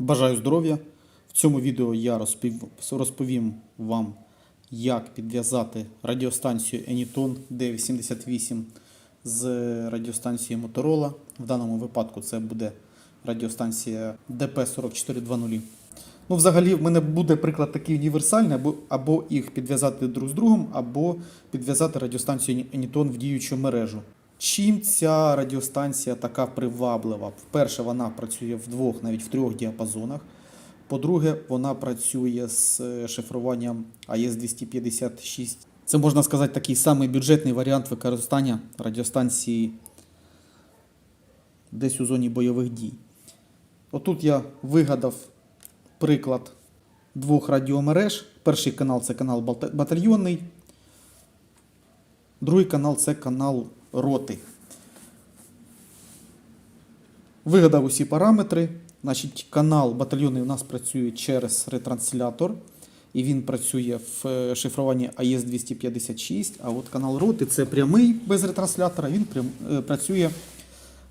Бажаю здоров'я! В цьому відео я розповім вам, як підв'язати радіостанцію Anyton D88 з радіостанцією Motorola. В даному випадку це буде радіостанція DP4420. Ну, взагалі, в мене буде приклад такий універсальний, або, або їх підв'язати друг з другом, або підв'язати радіостанцію Anyton в діючу мережу. Чим ця радіостанція така приваблива? Вперше, вона працює в двох, навіть в трьох діапазонах. По-друге, вона працює з е, шифруванням AES-256. Це можна сказати такий самий бюджетний варіант використання радіостанції десь у зоні бойових дій. Отут я вигадав приклад двох радіомереж. Перший канал це канал батальйонний, другий канал це канал роти. Вигадав усі параметри. Значить, канал батальйонний у нас працює через ретранслятор, і він працює в е, шифруванні AES-256. А от канал роти це прямий без ретранслятора, він прям, е, працює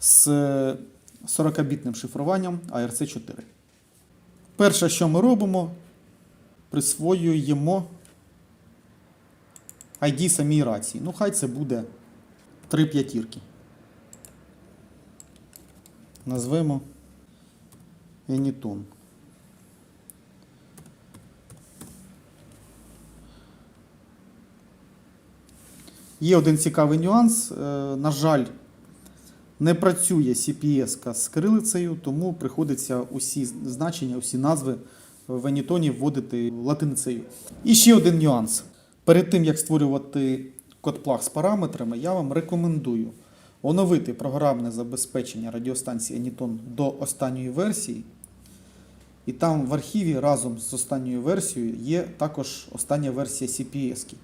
з 40-бітним шифруванням ARC4. Перше, що ми робимо, присвоюємо ID самій рації. Ну, хай це буде 3 п'ятірки. Назвемо Anyton. Є один цікавий нюанс. Е, На жаль, не працює CPS з кирилицею, тому приходиться усі значення, усі назви в Anyton вводити латиницею. І ще один нюанс. Перед тим, як створювати кодплаг з параметрами, я вам рекомендую оновити програмне забезпечення радіостанції Anyton до останньої версії. І там в архіві разом з останньою версією є також остання версія CPS.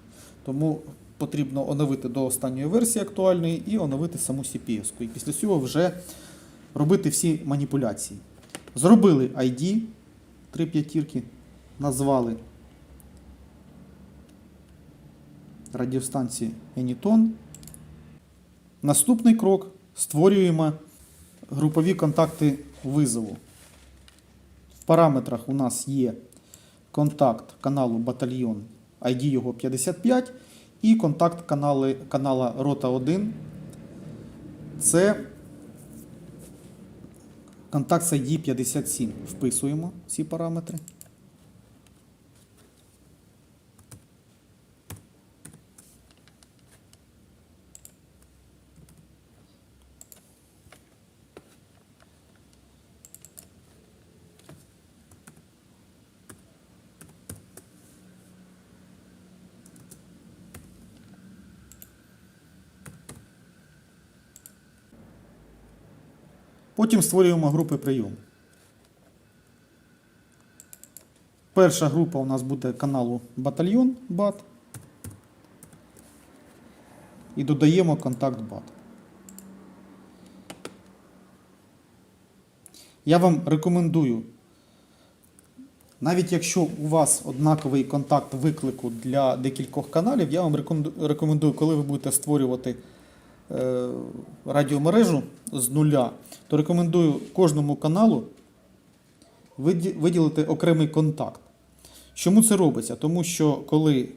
Тому потрібно оновити до останньої версії актуальної і оновити саму CPS. І після цього вже робити всі маніпуляції. Зробили ID, три п'ятірки, назвали радіостанції Anyton. Наступний крок створюємо групові контакти визову. В параметрах у нас є контакт каналу батальйон, ID його 55, і контакт канали, канала Рота 1. Це контакт з ID 57. Вписуємо ці параметри. Потім створюємо групи прийому. Перша група у нас буде каналу батальйон BAT. І додаємо контакт BAT. Я вам рекомендую, навіть якщо у вас однаковий контакт виклику для декількох каналів, я вам рекомендую, коли ви будете створювати радіомережу з нуля, то рекомендую кожному каналу виділити окремий контакт. Чому це робиться? Тому що коли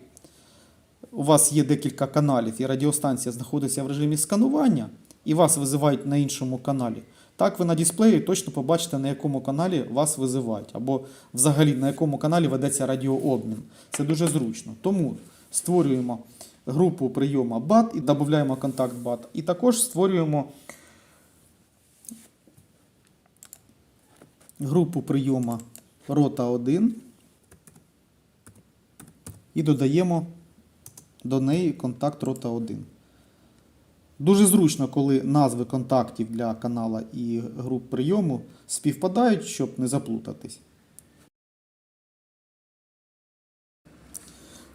у вас є декілька каналів і радіостанція знаходиться в режимі сканування, і вас визивають на іншому каналі, так ви на дисплеї точно побачите, на якому каналі вас визивають, або взагалі на якому каналі ведеться радіообмін. Це дуже зручно. Тому створюємо групу прийому BAT і додаємо контакт BAT. І також створюємо групу прийому рота 1 і додаємо до неї контакт рота 1. Дуже зручно, коли назви контактів для канала і груп прийому співпадають, щоб не заплутатись.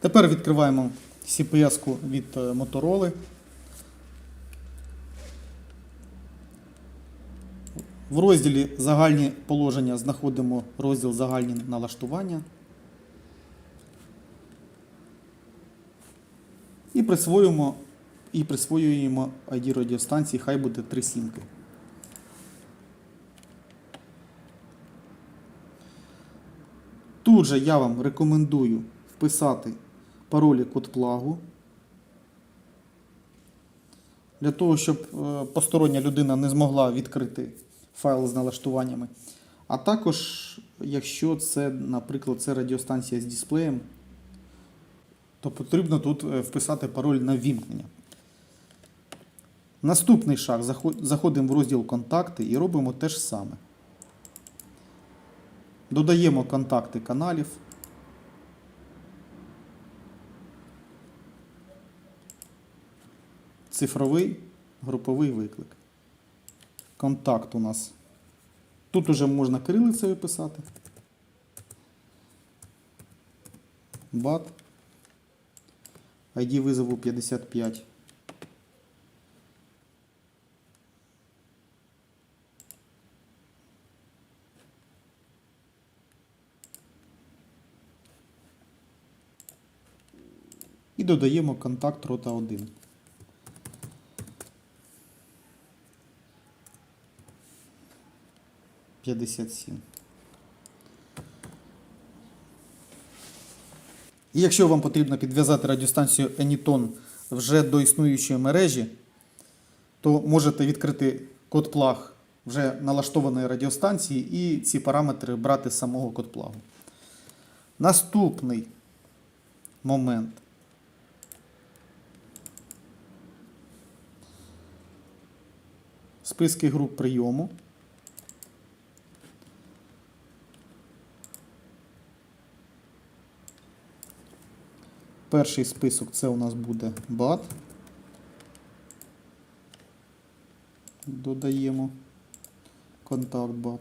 Тепер відкриваємо CPS-ку від е, Motorola. В розділі Загальні положення знаходимо розділ Загальні налаштування. І присвоюємо, і присвоюємо ID радіостанції, хай буде 3 сімки. Тут же я вам рекомендую вписати паролі код плагу. Для того, щоб е, постороння людина не змогла відкрити файл з налаштуваннями. А також, якщо це, наприклад, це радіостанція з дисплеєм, то потрібно тут е, вписати пароль на вімкнення. Наступний шаг. Заходимо в розділ Контакти і робимо те ж саме. Додаємо контакти каналів. Цифровий груповий виклик. Контакт у нас. Тут уже можна кирилицею писати. Бат. ID визову 55. І додаємо контакт рота 1. П'ятдесят сім. І якщо вам потрібно підв'язати радіостанцію Anyton вже до існуючої мережі, то можете відкрити код плаг вже налаштованої радіостанції і ці параметри брати з самого код плагу. Наступний момент. Списки груп прийому. Перший список це у нас буде BAT. Додаємо контакт BAT.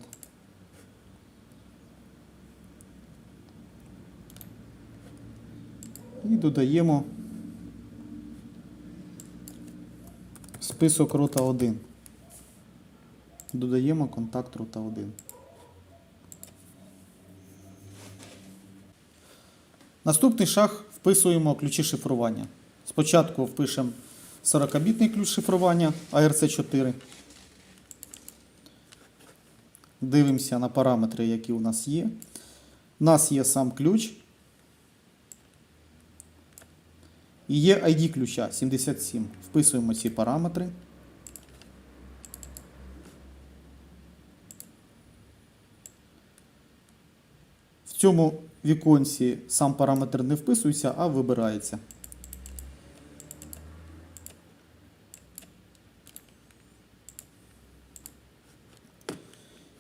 І додаємо список рота 1. Додаємо контакт рота 1. Наступний шаг вписуємо ключі шифрування. Спочатку впишемо 40-бітний ключ шифрування ARC4. Дивимося на параметри, які у нас є. У нас є сам ключ. І є ID ключа 77. Вписуємо ці параметри. В цьому віконці сам параметр не вписується, а вибирається.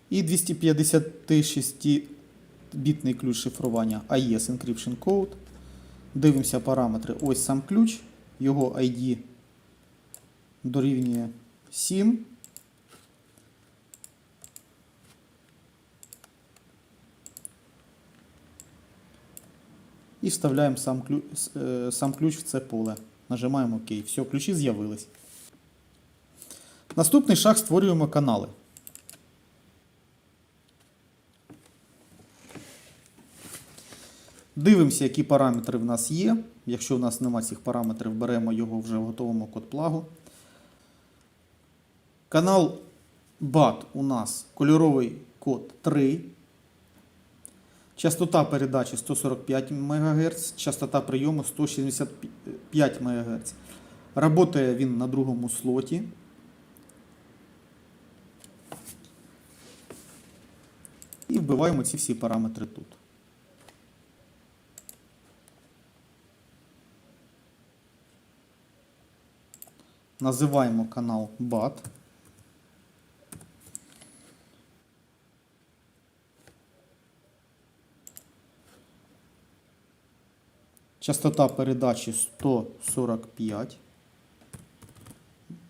І 256-бітний ключ шифрування AES Encryption Code. Дивимося параметри. Ось сам ключ, його ID дорівнює 7. І вставляємо сам ключ, сам ключ в це поле. Нажимаємо ОК. Все, ключі з'явились. Наступний шаг створюємо канали. Дивимося, які параметри в нас є. Якщо в нас немає цих параметрів, беремо його вже в готовому код плагу. Канал BAT у нас кольоровий код 3. Частота передачі 145 МГц, частота прийому 165 МГц. Работає він на другому слоті. І вбиваємо ці всі параметри тут. Називаємо канал BAT. Частота передачі 145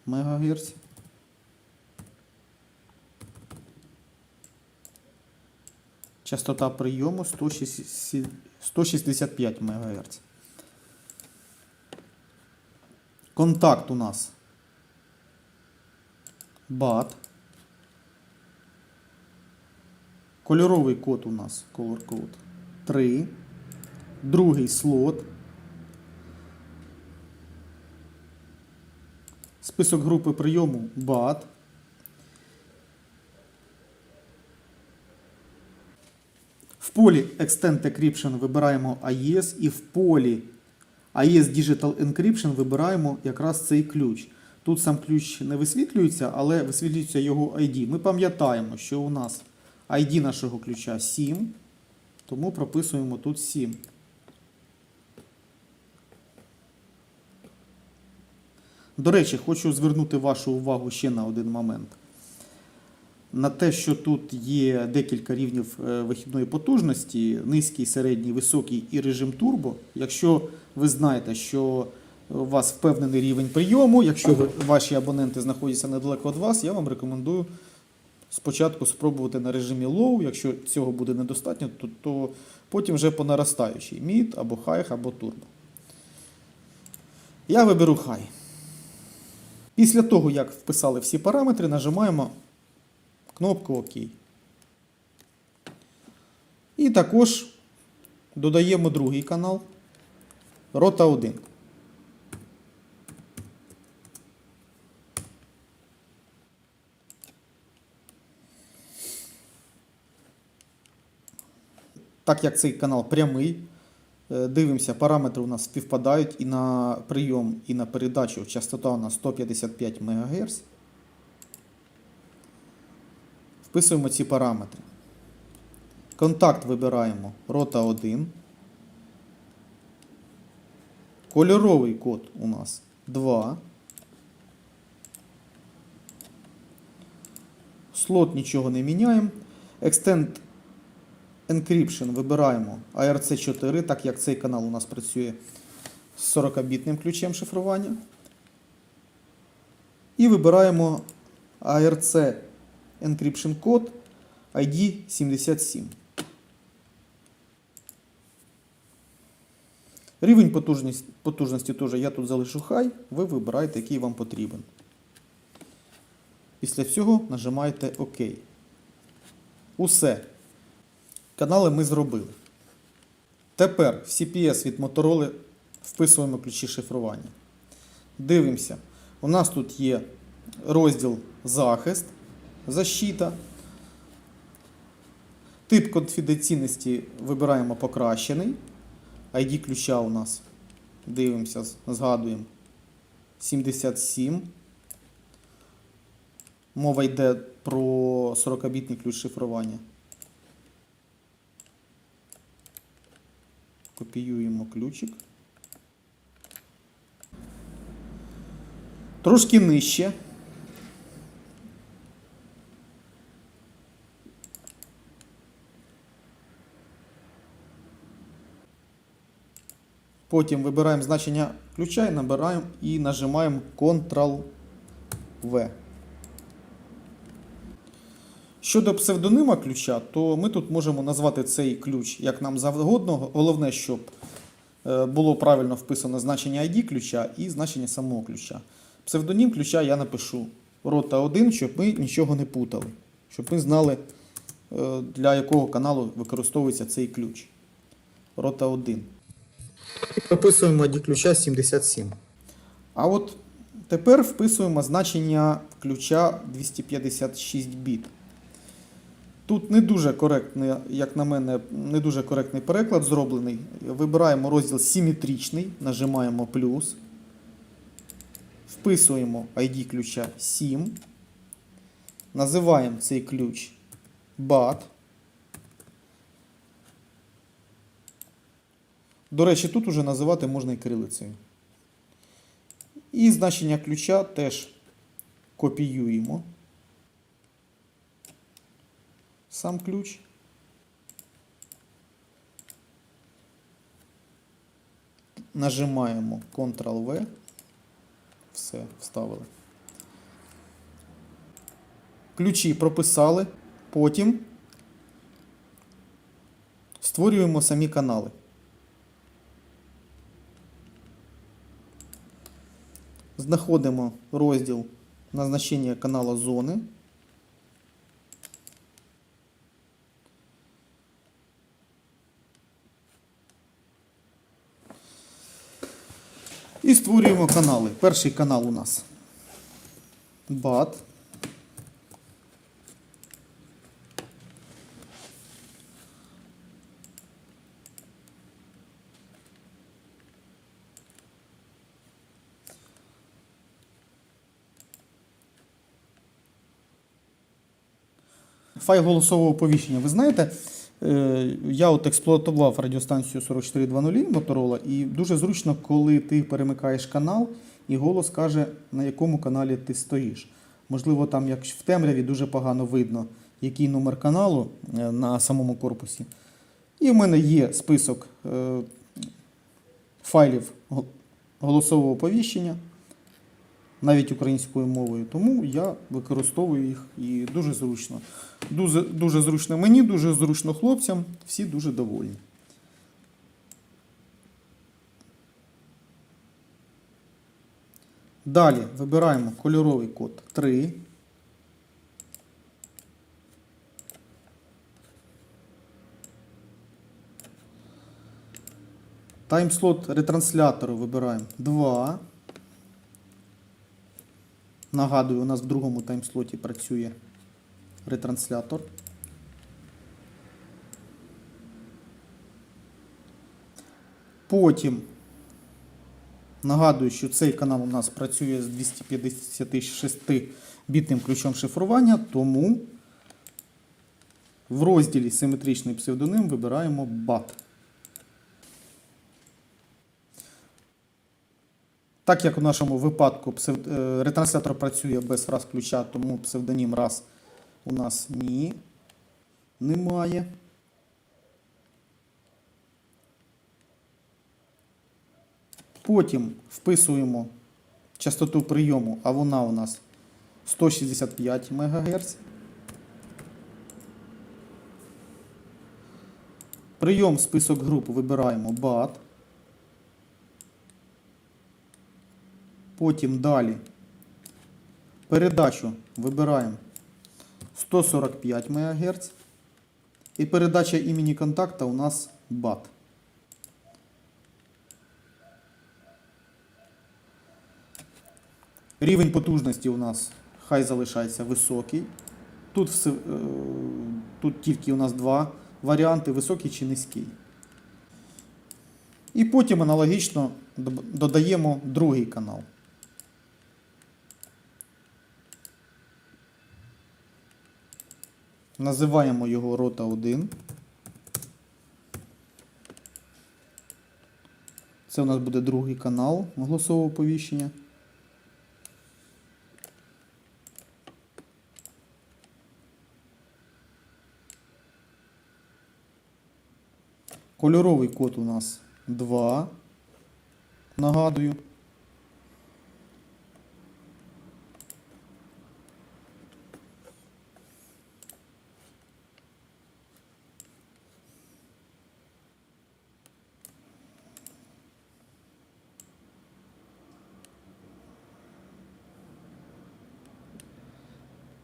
МГц. Частота прийому 165 МГц. Контакт у нас BAT. Кольоровий код у нас color code 3. Другий слот. Список групи прийому BAT. В полі Extend Encryption вибираємо AES і в полі AES Digital Encryption вибираємо якраз цей ключ. Тут сам ключ не висвітлюється, але висвітлюється його ID. Ми пам'ятаємо, що у нас ID нашого ключа 7, тому прописуємо тут 7. До речі, хочу звернути вашу увагу ще на один момент. На те, що тут є декілька рівнів е, вихідної потужності, низький, середній, високий і режим турбо. Якщо ви знаєте, що у вас впевнений рівень прийому, якщо ви- ваші абоненти знаходяться недалеко від вас, я вам рекомендую спочатку спробувати на режимі low. Якщо цього буде недостатньо, то, то потім вже по наростаючій мід або high, або turbo. Я виберу high. Після того, як вписали всі параметри, нажимаємо кнопку ОК. І також додаємо другий канал рота 1. Так як цей канал прямий, дивимося, параметри у нас співпадають і на прийом, і на передачу. Частота у нас 155 МГц. Вписуємо ці параметри. Контакт вибираємо рота 1. Кольоровий код у нас 2. Слот нічого не міняємо. Extend Encryption вибираємо ARC4, так як цей канал у нас працює з 40-бітним ключем шифрування. І вибираємо ARC Encryption код ID 77. Рівень потужності, потужності теж я тут залишу хай, ви вибираєте, який вам потрібен. Після цього нажимаєте ОК. Усе. Канали ми зробили. Тепер в CPS від Motorola вписуємо ключі шифрування. Дивимося. У нас тут є розділ захист, защита. Тип конфіденційності вибираємо покращений. ID ключа у нас. Дивимося, згадуємо. 77. Мова йде про 40-бітний ключ шифрування. Копіюємо ключик. Трошки нижче. Потім вибираємо значення ключа і набираємо і нажимаємо Ctrl-V. Щодо псевдонима ключа, то ми тут можемо назвати цей ключ як нам завгодно. Головне, щоб е, було правильно вписано значення ID ключа і значення самого ключа. Псевдонім ключа я напишу рота 1, щоб ми нічого не путали. Щоб ми знали, е, для якого каналу використовується цей ключ. Рота 1. Прописуємо ID ключа 77. А от тепер вписуємо значення ключа 256 біт. Тут не дуже коректний, як на мене, не дуже коректний переклад зроблений. Вибираємо розділ симетричний, нажимаємо плюс. Вписуємо ID ключа 7. Називаємо цей ключ BAT. До речі, тут уже називати можна і кирилицею. І значення ключа теж копіюємо. Сам ключ. Нажимаємо Ctrl-V. Все, вставили. Ключі прописали. Потім створюємо самі канали. Знаходимо розділ назначення канала зони. створюємо канали. Перший канал у нас бат. Файл голосового повіщення. Ви знаєте, я от експлуатував радіостанцію 4420 Motorola, і дуже зручно, коли ти перемикаєш канал, і голос каже, на якому каналі ти стоїш. Можливо, там як в темряві дуже погано видно, який номер каналу е, на самому корпусі. І в мене є список е, файлів голосового оповіщення, навіть українською мовою. Тому я використовую їх і дуже зручно. Дуже, дуже зручно мені, дуже зручно хлопцям, всі дуже довольні. Далі вибираємо кольоровий код 3. Таймслот ретранслятору вибираємо 2. Нагадую, у нас в другому таймслоті працює ретранслятор. Потім нагадую, що цей канал у нас працює з 256-бітним ключом шифрування, тому в розділі симетричний псевдоним вибираємо BAT. Так як у нашому випадку е, ретранслятор працює без фраз ключа, тому псевдонім раз у нас ні. Немає. Потім вписуємо частоту прийому, а вона у нас 165 МГц. Прийом список груп вибираємо BAT. Потім далі передачу вибираємо 145 МГц. І передача імені контакта у нас BAT. Рівень потужності у нас хай залишається високий. Тут, все, е, тут тільки у нас два варіанти: високий чи низький. І потім аналогічно додаємо другий канал. Називаємо його рота 1. Це у нас буде другий канал голосового оповіщення. Кольоровий код у нас 2. Нагадую.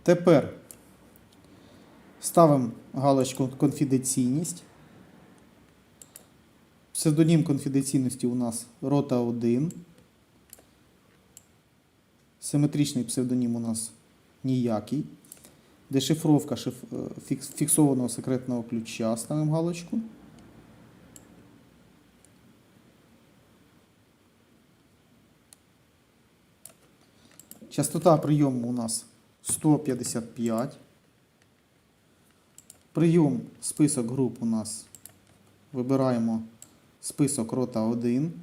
Тепер ставимо галочку конфіденційність. Псевдонім конфіденційності у нас рота 1. Симетричний псевдонім у нас ніякий. Дешифровка шиф... е, фіксованого секретного ключа. Ставимо галочку. Частота прийому у нас 155. Прийом список груп у нас вибираємо список рота 1.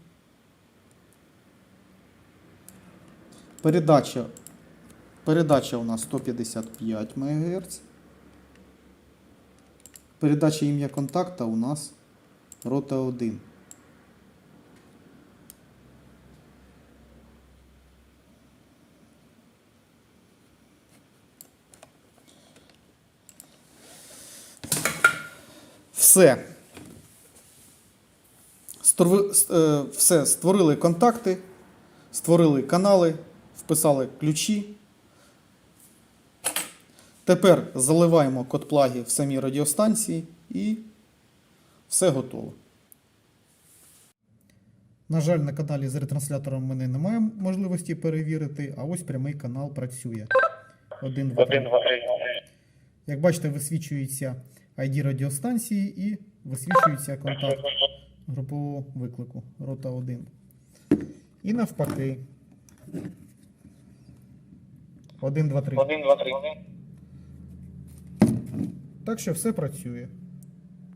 Передача, передача у нас 155 МГц. Передача ім'я контакта у нас рота 1. Все. Е, все, створили контакти, створили канали, вписали ключі. Тепер заливаємо код плаги в самій радіостанції і все готово. На жаль, на каналі з ретранслятором мене немає можливості перевірити, а ось прямий канал працює. Один, два, три. Один, два, три. Як бачите, висвічується ID радіостанції і висвічується контакт групового виклику рота 1. І навпаки. 1, 2, 3. Один, два, три. Так що все працює.